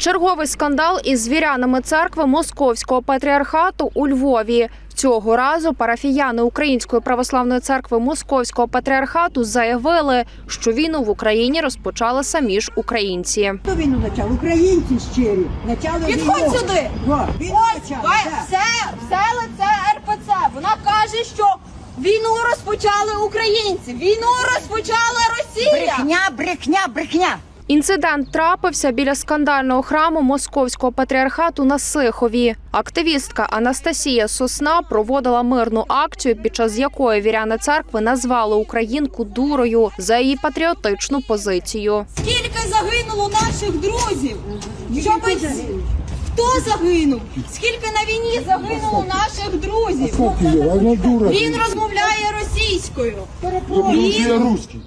Черговий скандал із звірянами церкви Московського патріархату у Львові. Цього разу парафіяни Української православної церкви Московського патріархату заявили, що війну в Україні розпочали самі ж українці. Хто війну почав? Українці щирі. Почали Підходь війну. сюди. Во, війну Ось почали, все, все лице РПЦ. Вона каже, що війну розпочали українці, війну розпочала Росія. Брехня, брехня, брехня. Інцидент трапився біля скандального храму Московського патріархату на Сихові. Активістка Анастасія Сосна проводила мирну акцію, під час якої віряни церкви назвали українку дурою за її патріотичну позицію. Скільки загинуло наших друзів? Щоб хто загинув? Скільки на війні загинуло наших друзів? Він розмовляє російською. Русский.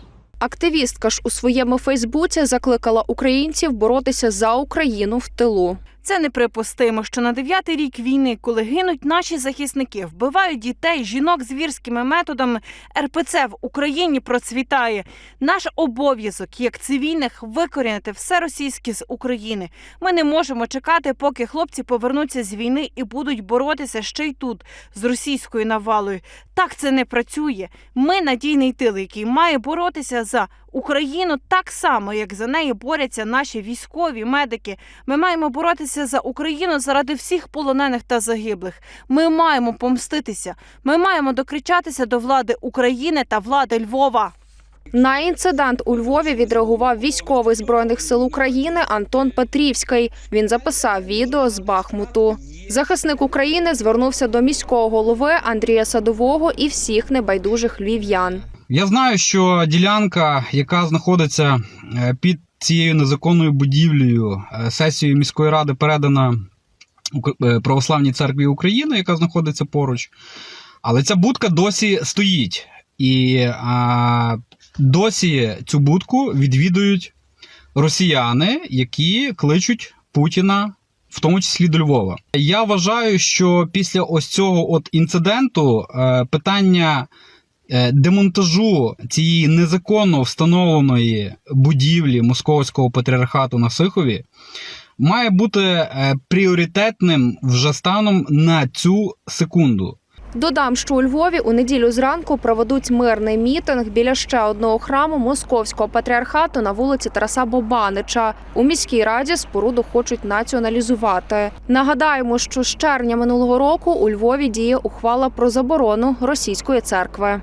Активістка ж у своєму Фейсбуці закликала українців боротися за Україну в тилу. Це неприпустимо, що на дев'ятий рік війни, коли гинуть наші захисники, вбивають дітей, жінок звірськими методами, РПЦ в Україні процвітає. Наш обов'язок як цивільних викорінити все російське з України. Ми не можемо чекати, поки хлопці повернуться з війни і будуть боротися ще й тут з російською навалою. Так це не працює. Ми надійний тил, який має боротися за Україну так само, як за неї борються наші військові медики. Ми маємо боротися за Україну заради всіх полонених та загиблих. Ми маємо помститися. Ми маємо докричатися до влади України та влади Львова. На інцидент у Львові відреагував військовий збройних сил України Антон Петрівський. Він записав відео з Бахмуту. Захисник України звернувся до міського голови Андрія Садового і всіх небайдужих львів'ян. Я знаю, що ділянка, яка знаходиться е, під цією незаконною будівлею е, сесією міської ради, передана е, Православній церкві України, яка знаходиться поруч. Але ця будка досі стоїть. І а, досі цю будку відвідують росіяни, які кличуть Путіна. В тому числі до Львова. Я вважаю, що після ось цього от інциденту питання демонтажу цієї незаконно встановленої будівлі Московського патріархату на Сихові має бути е, пріоритетним вже станом на цю секунду. Додам, що у Львові у неділю зранку проведуть мирний мітинг біля ще одного храму Московського патріархату на вулиці Тараса Бобанича. У міській раді споруду хочуть націоналізувати. Нагадаємо, що з червня минулого року у Львові діє ухвала про заборону російської церкви.